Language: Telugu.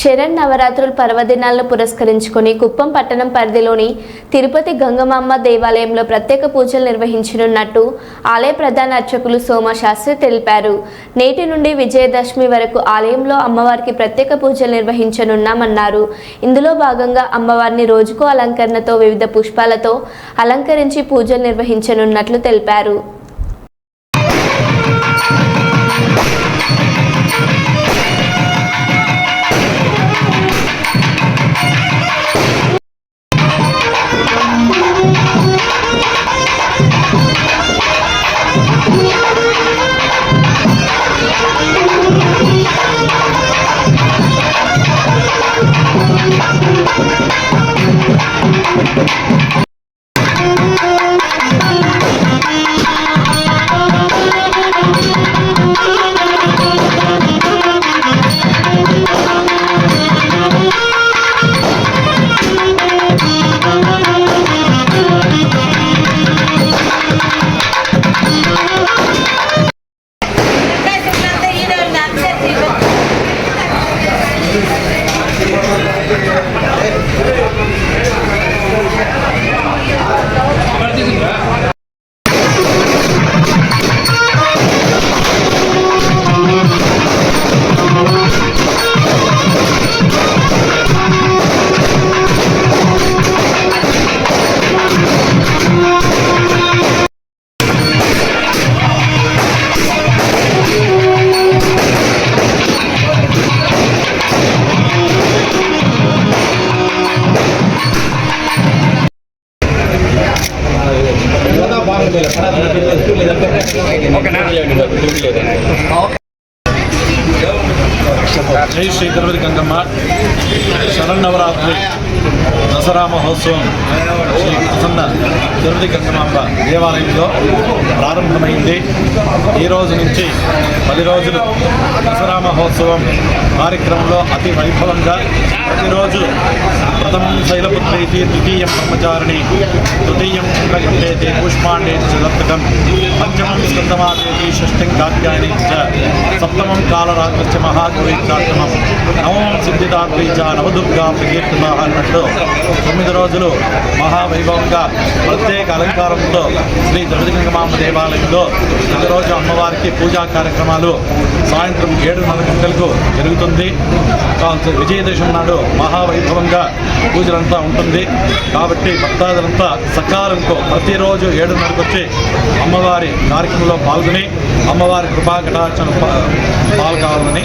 శరణ్ నవరాత్రుల పర్వదినాలను పురస్కరించుకొని కుప్పం పట్టణం పరిధిలోని తిరుపతి గంగమాంబ దేవాలయంలో ప్రత్యేక పూజలు నిర్వహించనున్నట్టు ఆలయ ప్రధాన అర్చకులు సోమశాస్త్రి తెలిపారు. నేటి నుండి విజయదశమి వరకు ఆలయంలో అమ్మవారికి ప్రత్యేక పూజలు నిర్వహించనున్నామన్నారు. ఇందులో భాగంగా అమ్మవారిని రోజుకో అలంకరణతో వివిధ పుష్పాలతో అలంకరించి పూజలు నిర్వహించనున్నట్లు తెలిపారు. Thank you. ఓకేనా జై శ్రీ తిరుపతి గంగమ్మ శరన్నవరాత్రి దసరా మహోత్సవం శ్రీ ప్రసన్న తిరుపతి గంగమాంబ దేవాలయంలో ప్రారంభమైంది. ఈ రోజు నుంచి పది రోజులు దసరా మహోత్సవం కార్యక్రమంలో అతి వైభవంగా ప్రతిరోజు ప్రథమం శైలపుత్రేతి ద్వితీయం బ్రహ్మచారిణి తృతీయం ఇంద్రగంటేతి పుష్పాండే చతుర్థకం పంచమం స్కందమాదేతి షష్ఠం కాత్యాయని చ సప్తమం కాలరాత్రి మహాగౌరీ చాత్మం నవమం సిద్ధిదాత్రి చ నవదుర్గా ప్రకీర్తిత అన్నట్టు తొమ్మిది రోజులు మహావైభవంగా ప్రత్యేక అలంకారంతో శ్రీ ద్రవిడగంగమాంబ దేవాలయంలో ప్రతిరోజు అమ్మవారికి పూజా కార్యక్రమాలు సాయంత్రం ఏడున్నర గంటలకు జరుగుతుంది. విజయదశమి నాడు మహావైభవంగా పూజలంతా ఉంటుంది. కాబట్టి భక్తాదులంతా సకాలంతో ప్రతిరోజు ఏడున్నరకు వచ్చి అమ్మవారి కార్యక్రమంలో పాల్గొని అమ్మవారి కృపా పాలు కావాలని